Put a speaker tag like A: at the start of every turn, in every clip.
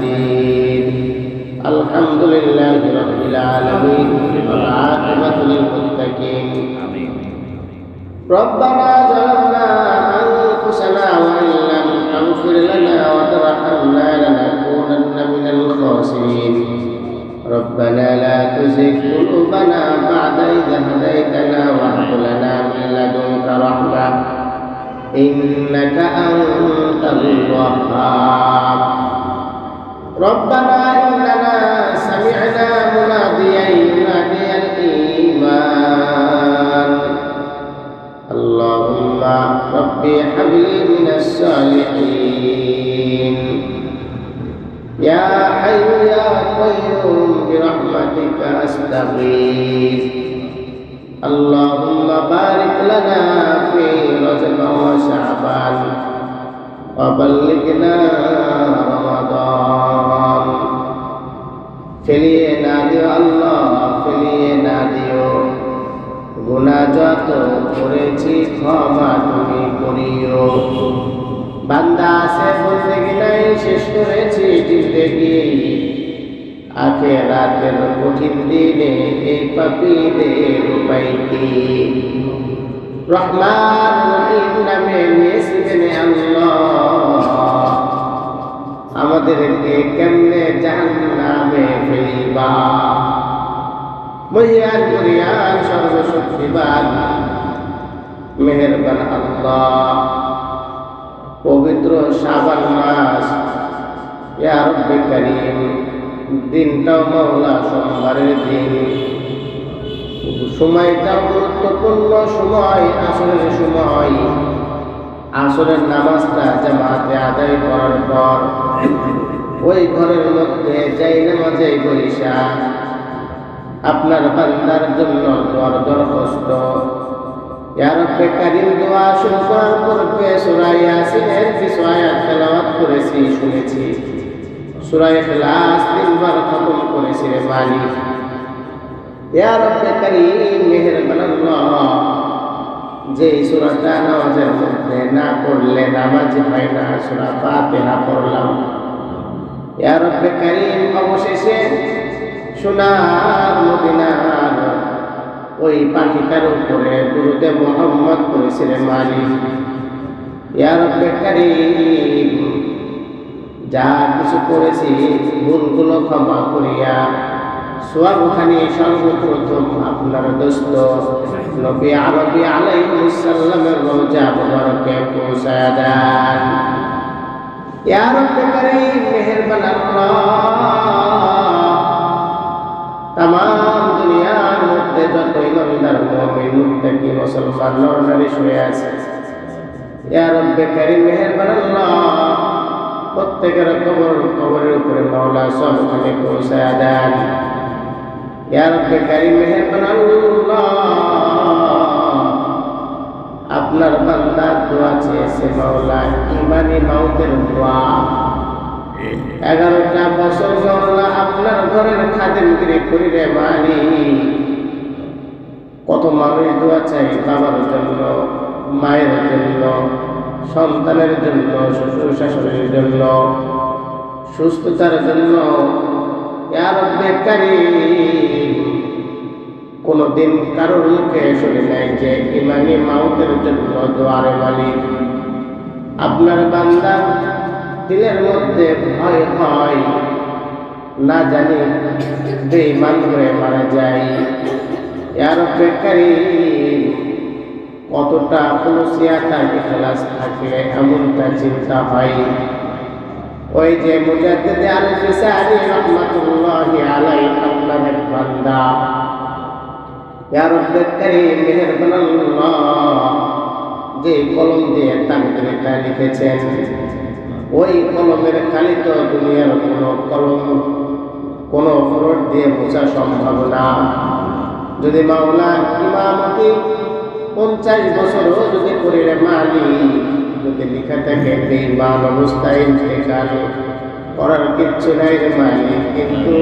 A: مجيد الحمد لله رب العالمين والعاقبة للمتقين. ربنا ظلمنا أنفسنا وإن لم تغفر لنا وترحمنا لنكونن من الخاسرين. ربنا لا تزغ قلوبنا بعد إذ هديتنا وهب لنا من لدنك رحمة. إنك أنت اللهم ربي هب لي من الصالحين يا حي يا قيوم برحمتك أستغيث اللهم بارك لنا في رجب وشعبان وبلغنا رمضان ফেলিয়ে না দিও গুণা যত করেছি ক্ষমা তুমি করিও। বান্দা আছে বলতে নাই শেষ করেছি জিন্দগি আখে রাতের কঠিন দিনে এই পাপীদের উপায় কি? রহমান রহিম নামে নিয়েছিলেন আল্লাহ। আমাদেরকে কেমনে জাহান্নামে ফেলিবা? মহিয়ান করিয়ান সর্বশক্তিবান মেহেরবান আল্লাহ। পবিত্র সাবান মাস। ইয়া রব্বে করিম, দিনটাও মাওলা সোমবারের দিন। সময়টাও গুরুত্বপূর্ণ সময়, আসরের সময়। আসরের নামাজটা জামাতে আদায় করার পর, ওই ঘরের মধ্যে যাই নামাজে বৈশা আপনার বান্দার জন্য দর দরখাস্ত। ইয়ার বেকারিম দোয়া শুরু করার পূর্বে সুরা ইয়াসিনের কিছু আয়াত তেলাওয়াত করেছি, শুনেছি। সুরা ইখলাস তিনবার খতম করেছি রে মালিক ইয়া রব্বে কারীম মেহেরবান যে সুরাটা নামাজের মধ্যে না পড়লে নামাজ হয় না, সুরা ফাতিহা পড়লাম। ইয়া রব্বে কারীম অবশেষে সোনার ওই পাখিটার উপরে দুরুদে মোহাম্মদ করেছিলেন মালিক। ইয়া রব্বে কারীম, যা কিছু করেছি ভুলগুলো ক্ষমা করিয়া সোয়াবখানি সর্বপ্রথম আপনার দোস্ত নবী আরবি আলাইহিস সালামের রোজা মুবারকে পৌঁছায় দেন। ইয়া রব্বে কারীম মুসলমান নরনারী শুয়ে আছে। প্রত্যেকের উপরে মাওলা আপনার বান্দা দোয়া চেয়েছে মাওলা, ইমানি মাউতের দোয়া। এগারোটা বছর মাওলা আপনার ঘরের খাদেমগিরি করি রে মালি কত মানুষ দোয়া চাই, বাবার জন্য, মায়ের জন্য, সন্তানের জন্য, শ্বশুর শাশুড়ির জন্য। সুস্থতার জন্য কোনোদিন কারোর মুখে শুনে নাই যে ইমানি মাউতের জন্য দোয়ারে মালিক। আপনার বান্দা দিলের মধ্যে ভয় হয়, না জানি বেঈমান হয়ে মারা যায়। কতটা খুলসিয়া তার ইখলাস থাকে এমনটা চিন্তা হয়। ওই যে যে কলম দিয়ে তাকদীরটা লিখেছেন ওই কলমের কালি তো দুনিয়ার কোনো কলম, কোনো ফ্রড দিয়ে বোঝা সম্ভব না। যদি মাওলা ইমামতি পঞ্চাশ বছরও যদি করে রে মালি যদি লিখা থাকে বেইমান অবস্থায় ইন্তেকাল করার কিচ্ছু নাই রে মালি কিন্তু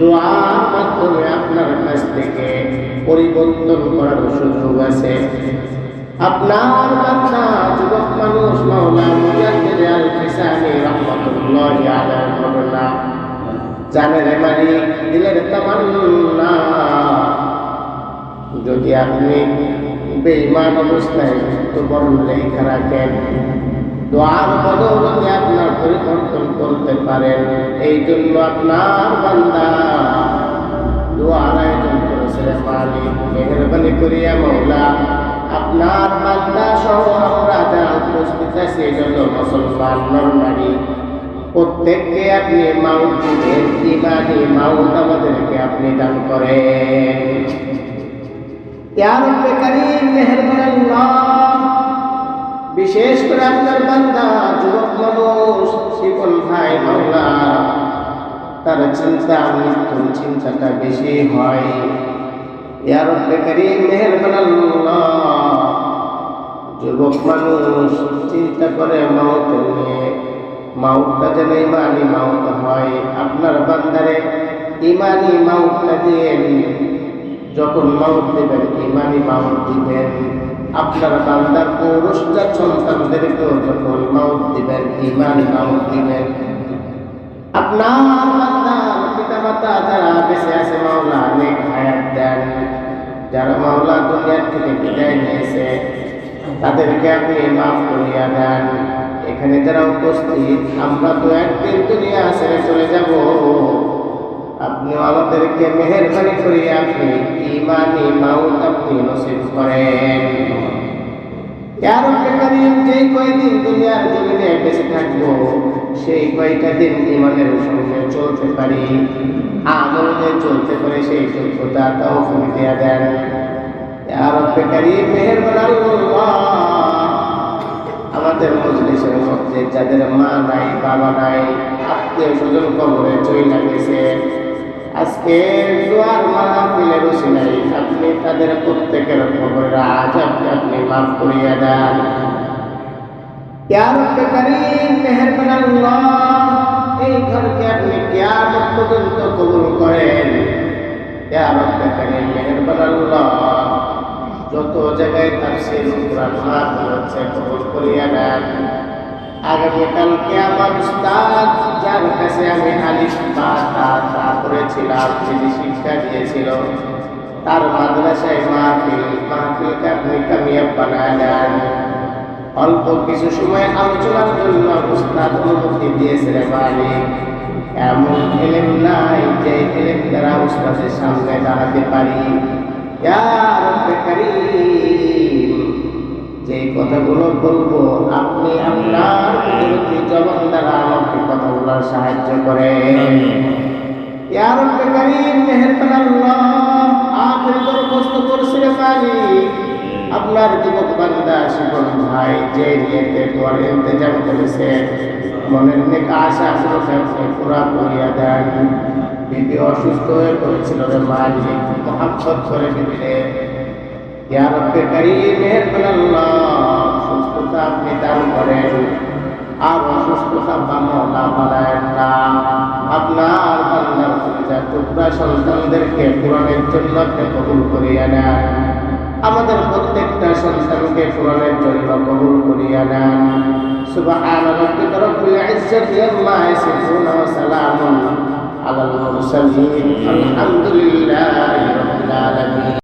A: দোয়ার মাধ্যমে আপনার কাছ থেকে পরিবর্তন করার সুযোগ আছে। আপনার বাচ্চা যুবক মানুষ, মাওলা মুজাদ্দিদ আল ফিসানি রাহমাতুল্লাহ আলাইহি ঘটনা জানে রে মালিক যদি আপনি বেঈমান অবস্থায় বরং লেখা রাখেন দোয়ার বদৌলতে আপনার পরিবর্তন করতে পারেন এই জন্য আপনার বান্দা দোয়ার আয়োজন করেছে মালিক, মেহরবানি করিয়া মৌলা আপনার বান্দা সহ আমরা যারা উপস্থিত আছি যত মুসলমান নরনারী প্রত্যেককে আপনি মাউন্ট দিবেন ইমানি মাউন্ট আমাদেরকে আপনি দান করেন। বিশেষ করে আপনার বান্দা, যুবক মানুষ শিবন ভাই মাওলা, তার চিন্তা, মৃত্যুর চিন্তাটা বেশি হয়। ইয়া মেহেরবান আল্লাহ। যুবক মানুষ চিন্তা করে মাউত নিয়ে মাউতটা যেন ইমানি মাউত হয়। আপনার বান্দারে ইমানি মাউতটা দিয়ে যখন মাউত দেবেন ইমানি মাউত দিবেন আপনার বান্দার পৌরসজাত সন্তানদেরকেও যখন মাউত দিবেন, ইমানি মাউত দিবেন। আপনার পিতা মাতা যারা বেঁচে আছে, মাওলা অনেক থেকে তাদেরকে আপনি মাফ করিয়া দেন। এখানে যারা উপস্থিত, আমরা তো একদিন দুনিয়া ছেড়ে চলে যাব আপনি আমাদেরকে মেহরবানি করিয়া আপনি ইমানি মাউত আপনি নসিব করেন। কয়দিন থাকব, সেই কয়টা দিন চলতে পারি চলতে পারে আমাদের মজলিসের মধ্যে যাদের মা নাই, বাবা নাই, আত্মীয় স্বজন কবরে চইলা গেছে আজকে দোয়ার মাহফিলে বসে নাই আপনি তাদের প্রত্যেকের কবরের আজ আপনি আপনি মাফ করিয়া দেন। যত জায়গায় মাহফিল হচ্ছে কবুল করিয়া দেন আগামীকালকে আমার উস্তাদ? যার কাছে আমি আলিফ বা তা তা করেছিলাম, যিনি শিক্ষা দিয়েছিল। তার মাদ্রাসায় মাহফিল মাহফিলকে আপনি কামিয়াব বানায় দেন অল্প কিছু সময় আলোচনার জন্য উস্তাদ অনুমতি দিয়েছিলেন মালিক। এমন এলেম নাই যে এলেম দ্বারা উস্তাদের সামনে দাঁড়াতে পারি। ইয়া রব্বে কারীম। যে কথাগুলো বলব আপনি আপনার কুদরতি জবান দ্বারা আমাকে কথা বলার সাহায্য করে রব্বে কারীম মেহেরবান আল্লাহ আখির দরখাস্ত করছে রে মালিক আপনার যুবক বান্দা শিবন ভাই যে নিয়েতে তোর ইন্তজাম করেছে মনের নেক আশা আশা পুরা করিয়া দেন। বিবি অসুস্থ হয়ে পড়েছিল রে মালিক মহাব্বত করে দিলে। ইয়া আপনি দান করেন। আর অসুস্থতা আপনার সন্তানদেরকে কোরআনের জন্য আপনি কবুল করিয়া নেন। আমাদের প্রত্যেকটা সন্তানকে কোরআনের জন্য কবুল করিয়া নেন। ওয়া সালামুন আলাল মুরসালিন। আলহামদুলিল্লাহি